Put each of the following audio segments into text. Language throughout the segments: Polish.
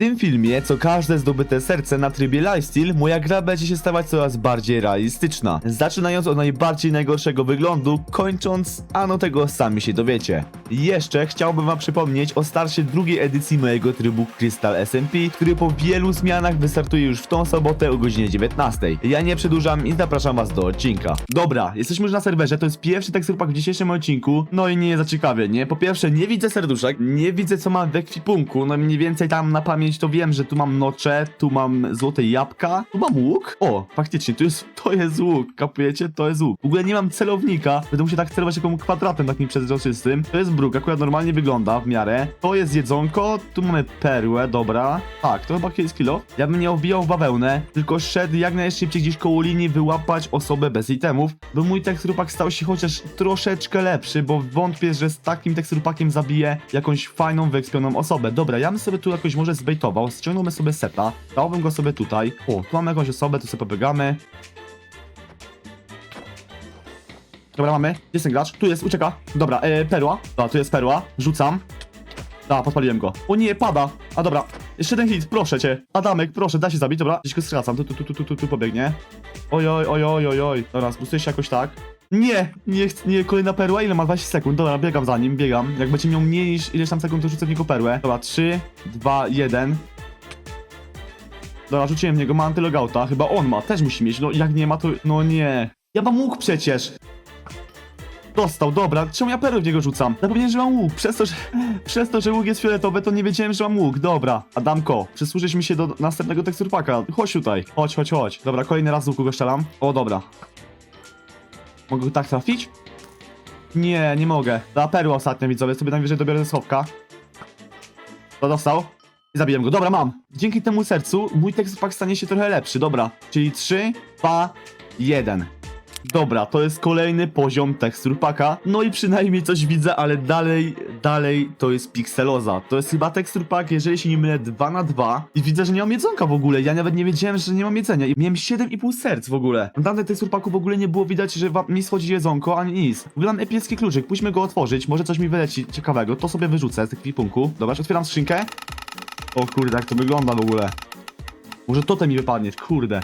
tym filmie, co każde zdobyte serce na trybie lifestyle, moja gra będzie się stawać coraz bardziej realistyczna. Zaczynając od najbardziej najgorszego wyglądu, kończąc, ano tego sami się dowiecie. Jeszcze chciałbym wam przypomnieć o starcie drugiej edycji mojego trybu Crystal SMP, który po wielu zmianach wystartuje już w tą sobotę o godzinie 19. Ja nie przedłużam i zapraszam was do odcinka. Dobra, jesteśmy już na serwerze, to jest pierwszy tekstur pack w dzisiejszym odcinku, no i nie jest za ciekawie, nie? Po pierwsze, nie widzę serduszek, nie widzę co mam w ekwipunku, no mniej więcej tam na pamięć to wiem, że tu mam nocze, tu mam złote jabłka, tu mam łuk. O, faktycznie, to jest, to jest łuk, kapujecie? To jest łuk. W ogóle nie mam celownika, będę musiał tak celować jakimś kwadratem takim przezroczystym. To jest bruk, akurat normalnie wygląda w miarę. To jest jedzonko, tu mamy perłę, dobra. Tak, to chyba kiedyś kilo. Ja bym nie obijał w bawełnę, tylko szedł jak najszybciej gdzieś koło linii wyłapać osobę bez itemów, by mój teksturupak stał się chociaż troszeczkę lepszy, bo wątpię, że z takim teksturupakiem zabiję jakąś fajną, wyekspioną osobę. Dobra, ja bym sobie tu jakoś może zbejtował, ściągnąłbym sobie seta, dałbym go sobie tutaj. O, tu mamy jakąś osobę, tu sobie pobiegamy. Dobra, mamy. Gdzie jest ten gracz? Tu jest, ucieka. Dobra, e, perła. Dobra, tu jest perła. Rzucam. Da, podpaliłem go. O nie, pada. A dobra, jeszcze jeden hit, proszę cię. Adamek, proszę, da się zabić, dobra. Gdzieś go skracam, tu, tu, tu, tu, tu, tu, pobiegnie. Oj, oj, oj, oj, oj, oj. Dobra, spustuje się jakoś tak. Nie, nie, nie, kolejna perła, ile ma? 20 sekund. Dobra, biegam za nim, biegam. Jak będzie miał mniej niż ileś tam sekund, to rzucę w niego perłę. Dobra, 3, 2, 1. Dobra, rzuciłem w niego, ma antylogauta. Chyba on ma, też musi mieć. No jak nie ma, to... No nie. Ja mam łuk przecież. Dostał, dobra, czemu ja perły w niego rzucam? Zapomniałem, że mam łuk, przez to, że, przez to, że łuk jest fioletowy, to nie wiedziałem, że mam łuk, dobra. Adamko, przysłużysz mi się do następnego teksturpaka, chodź tutaj, chodź, chodź, chodź. Dobra, kolejny raz łuku go strzelam. O, dobra. Mogę go tak trafić? Nie, nie mogę. Za perła ostatnia, widzowie, sobie najwyżej dobiorę ze schowka. To dostał. I zabiję go. Dobra, mam. Dzięki temu sercu mój teksturpak stanie się trochę lepszy, dobra. Czyli 3, 2, 1. Dobra, to jest kolejny poziom tekstur paka. No i przynajmniej coś widzę, ale dalej, dalej to jest pikseloza. To jest chyba tekstur pak, jeżeli się nie mylę, 2 na 2 I widzę, że nie mam jedzonka w ogóle. Ja nawet nie wiedziałem, że nie mam jedzenia. I miałem 7,5 serc w ogóle. Na tamtym tekstur paku w ogóle nie było widać, że mi schodzi jedzonko, ani nic. W ogóle mam epicki kluczyk, pójdźmy go otworzyć. Może coś mi wyleci ciekawego. To sobie wyrzucę z ekwipunku. Dobra, otwieram skrzynkę. O kurde, jak to wygląda w ogóle. Może totem mi wypadnie, kurde.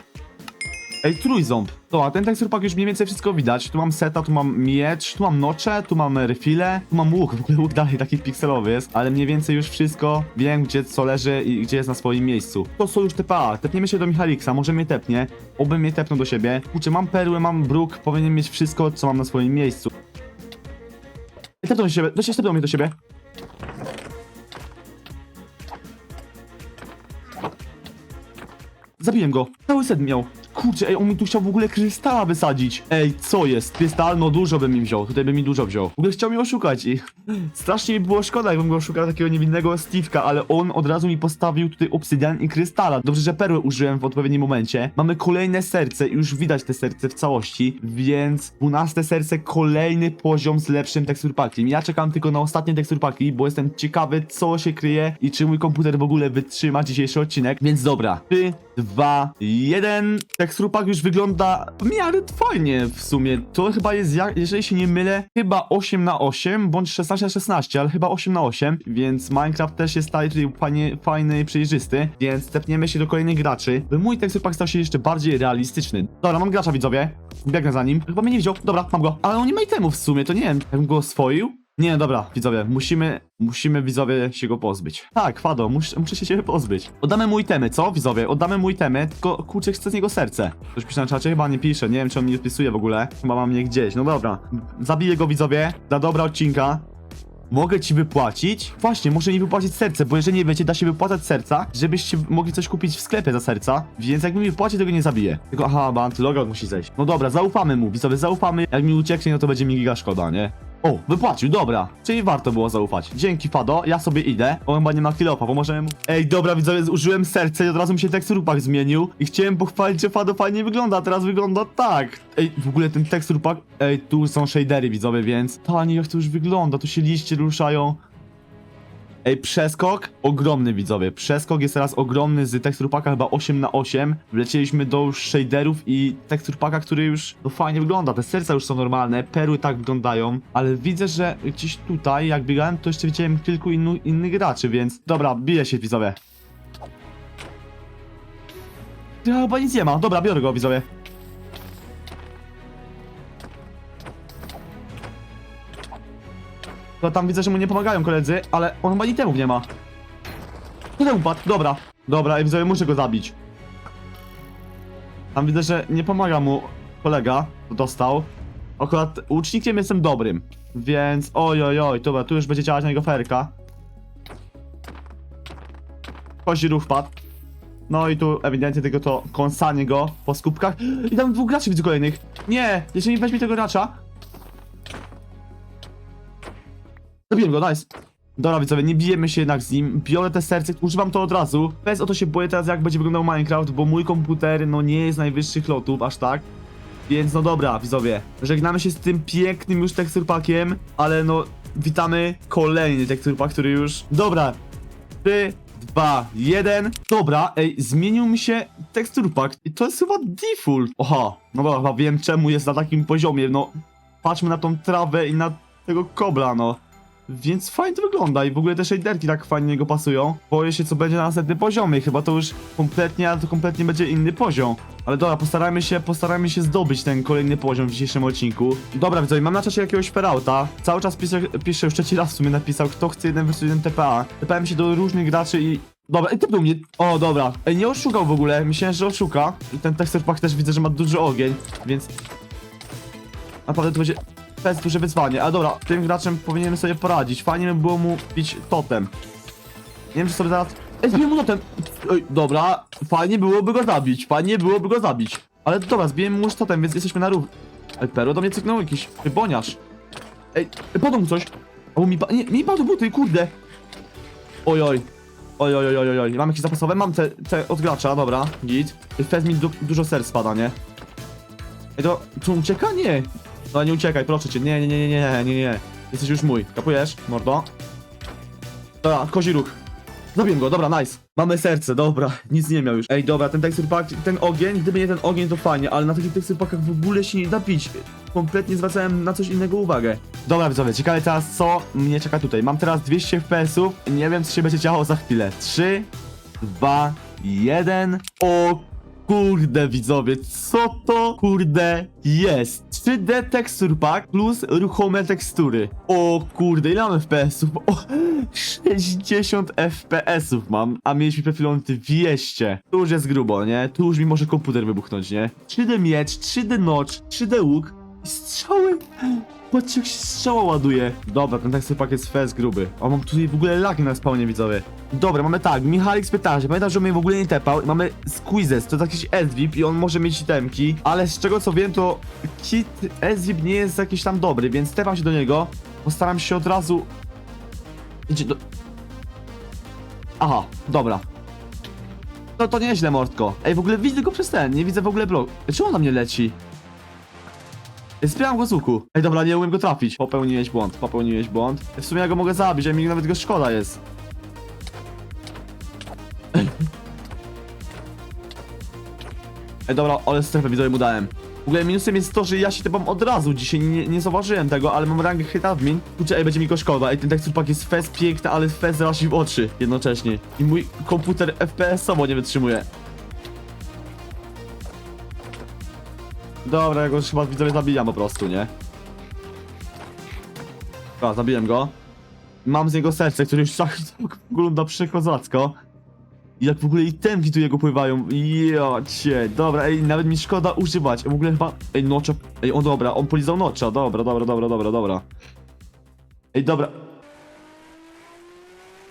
Ej, trójząb. To, a ten tekstur pak już mniej więcej wszystko widać. Tu mam seta, tu mam miecz, tu mam nocze, tu mam refile, tu mam łuk. W ogóle łuk dalej taki pikselowy jest, ale mniej więcej już wszystko wiem, gdzie co leży i gdzie jest na swoim miejscu. To są już TPA. Tepniemy się do Michaliksa, może mnie tepnie. Oby mnie tepnął do siebie. Kurczę, mam perły, mam bruk, powinien mieć wszystko, co mam na swoim miejscu. Ej, Tepnął do siebie, do siebie, mnie do siebie. Zabiłem go. Cały set miał. Kurczę, ej, on mi tu chciał w ogóle krystala wysadzić. Ej, co jest? Krystal? No dużo bym mi wziął. Tutaj by mi dużo wziął. W ogóle chciał mnie oszukać i strasznie mi było szkoda, jakbym go oszukał takiego niewinnego Steve'ka, ale on od razu mi postawił tutaj obsydian i krystala. Dobrze, że perły użyłem w odpowiednim momencie. Mamy kolejne serce i już widać te serce w całości, więc 12 serce, kolejny poziom z lepszym teksturpakiem. Ja czekam tylko na ostatnie teksturpaki, bo jestem ciekawy, co się kryje i czy mój komputer w ogóle wytrzyma dzisiejszy odcinek. Więc dobra, 3, 2, 1. Teksturpak już wygląda w miarę fajnie w sumie. To chyba jest, jak, jeżeli się nie mylę, chyba 8 na 8 bądź 16 na 16, ale chyba 8 na 8, więc Minecraft też jest tutaj tutaj fajnie, fajny i przejrzysty, więc tepniemy się do kolejnych graczy, by mój teksturpak stał się jeszcze bardziej realistyczny. Dobra, mam gracza widzowie, biegnę za nim, chyba mnie nie wziął, dobra, mam go, ale on nie ma itemów w sumie, to nie wiem, jakbym go oswoił? Nie, dobra, widzowie, musimy, musimy widzowie się go pozbyć. Tak, Fado, mus, muszę się ciebie pozbyć. Oddamy mu itemy, co, widzowie? Oddamy mu itemy, tylko kurczę, chcę z niego serce. Ktoś pisze na czacie? Chyba nie pisze, nie wiem, czy on mi wpisuje w ogóle. Chyba mam mnie gdzieś, no dobra. Zabiję go, widzowie, dla dobra odcinka. Mogę ci wypłacić? Właśnie, muszę mi wypłacić serce, bo jeżeli nie wiecie, da się wypłacać serca, żebyście mogli coś kupić w sklepie za serca, więc jak mi wypłaci, tego nie zabiję. Tylko, aha, bo antylogout musi zejść. No dobra, zaufamy mu, widzowie, zaufamy. Jak mi ucieknie, no to będzie mi giga szkoda, nie? O, wypłacił, dobra. Czyli warto było zaufać. Dzięki, Fado, ja sobie idę. On chyba nie ma kilofa, pomożemy mu. Ej, dobra, widzowie, użyłem serca i od razu mi się teksturpak zmienił. I chciałem pochwalić, że Fado fajnie wygląda, a teraz wygląda tak. Ej, w ogóle ten teksturpak... Ej, tu są shadery, widzowie, więc... Tanie, jak to już wygląda, tu się liście ruszają. Ej, przeskok ogromny, widzowie. Przeskok jest teraz ogromny z tekstur paka chyba 8 na 8 Wlecieliśmy do już shaderów i tekstur paka, który już no, fajnie wygląda. Te serca już są normalne, perły tak wyglądają, ale widzę, że gdzieś tutaj, jak biegałem, to jeszcze widziałem kilku innu, innych graczy, więc dobra, bije się, widzowie. Ja chyba nic nie ma. Dobra, biorę go, widzowie. To tam widzę, że mu nie pomagają koledzy, ale on chyba itemów nie ma. Ten upadł? Dobra. Dobra, i widzowie, muszę go zabić. Tam widzę, że nie pomaga mu kolega, to dostał. Akurat łucznikiem jestem dobrym, więc oj oj oj, dobra, tu już będzie działać na niego ferka. Kozi ruch padł. No i tu ewidentnie tylko to kąsanie go po skupkach. I tam dwóch graczy widzę kolejnych. Nie, jeszcze nie weźmie tego gracza. Zabiłem go, nice. Dobra widzowie, nie bijemy się jednak z nim, biorę te serce, używam to od razu. Bez o to się boję teraz jak będzie wyglądał Minecraft, bo mój komputer no nie jest najwyższych lotów, aż tak. Więc no dobra, widzowie, żegnamy się z tym pięknym już teksturpakiem, ale no witamy kolejny teksturpak, który już... Dobra, 3, 2, 1. Dobra, ej, zmienił mi się teksturpak i to jest chyba default. Oha, no dobra, chyba wiem czemu jest na takim poziomie, no. Patrzmy na tą trawę i na tego kobla, no. Więc fajnie to wygląda i w ogóle te shaderki tak fajnie niego pasują. Boję się co będzie na następnym poziomie, chyba to już kompletnie, ale to kompletnie będzie inny poziom. Ale dobra, postarajmy się, postarajmy się zdobyć ten kolejny poziom w dzisiejszym odcinku. Dobra widzowie, mam na czasie jakiegoś ferauta. Cały czas piszę, piszę już trzeci raz w sumie napisał, kto chce 1 vs 1 TPA. TPM się do różnych graczy i... Dobra, i typnął mnie. O, dobra. Ej, nie oszukał w ogóle, myślałem, że oszuka. I ten pack też widzę, że ma duży ogień, więc... Naprawdę to będzie fest duże wyzwanie. Ale dobra, tym graczem powinienem sobie poradzić. Fajnie by było mu bić totem. Nie wiem, czy sobie zaraz... Ej, zbiję mu totem! Ej, dobra, fajnie byłoby go zabić, fajnie byłoby go zabić. Ale dobra, zbijemy mu już totem, więc jesteśmy na rów. Ej, Pero do mnie cyknął jakiś boniarz. Ej, podał mu coś. O, mi pa... Nie, mi padł buty, kurde. Oj, oj. Oj, oj, oj, oj, oj. Mam jakieś zapasowe? Mam te, te od gracza, dobra, git. Fez mi du dużo serc spada, nie? Ej, to... Tu ucieka? Nie. No nie uciekaj, proszę cię. Nie, nie, nie, nie, nie, nie, nie. Jesteś już mój. Kapujesz, mordo? Dobra, kozi ruch. Zabiłem go, dobra, nice. Mamy serce, dobra, nic nie miał już. Ej, dobra, ten tekstur pack, ten ogień, gdyby nie ten ogień, to fajnie, ale na takich tekstur packach w ogóle się nie da pić. Kompletnie zwracałem na coś innego uwagę. Dobra, widzowie, ciekawe teraz co mnie czeka tutaj. Mam teraz 200 FPS-ów, nie wiem co się będzie działo za chwilę. 3, 2, 1. O Kurde widzowie, co to kurde jest? 3D Texture Pack plus ruchome tekstury. O kurde, ile mamy FPS-ów? O, 60 FPS-ów mam, a mieliśmy przed chwilą 200. Tu już jest grubo, nie? Tu już mi może komputer wybuchnąć, nie? 3D miecz, 3D notch, 3D łuk i strzały. Patrzcie jak się strzała ładuje. Dobra, ten tekstur pack jest fest gruby. O, mam tutaj w ogóle lagi na spawnie, widzowie. Dobra, mamy tak, Michalik z pytarzy. Pamiętam, że on mnie w ogóle nie tepał. Mamy Squeezes, to jest jakiś SVIP i on może mieć itemki. Ale z czego co wiem, to kit SVIP nie jest jakiś tam dobry, więc tepam się do niego. Postaram się od razu... Idzie do... Aha, dobra. No to nieźle, Mordko. Ej, w ogóle widzę go przez ten, nie widzę w ogóle blok. Czemu on na mnie leci? Zbieram go z łuku. Ej, dobra, nie umiem go trafić. Popełniłeś błąd, popełniłeś błąd. W sumie ja go mogę zabić, a mi nawet go szkoda jest. Ej. Dobra, ale strefę widzowie mu dałem. W ogóle minusem jest to, że ja się typam od razu dzisiaj, nie, nie zauważyłem tego, ale mam rangę hit admin. Kurczę, ej, będzie mi go szkoda. Ej, ten tekstur pack jest fest piękny, ale fest razi w oczy jednocześnie. I mój komputer FPS-owo nie wytrzymuje. Dobra, ja już chyba widzowie zabijam po prostu, nie? Dobra, zabiłem go. Mam z niego serce, które już tak wygląda przekozacko. I jak w ogóle itemki tu jego pływają. Jocie, dobra, ej, nawet mi szkoda używać. W ogóle chyba. Ej, nocza. Ej, o dobra, on polizał nocza. Dobra, dobra, dobra, dobra, dobra. Ej, dobra.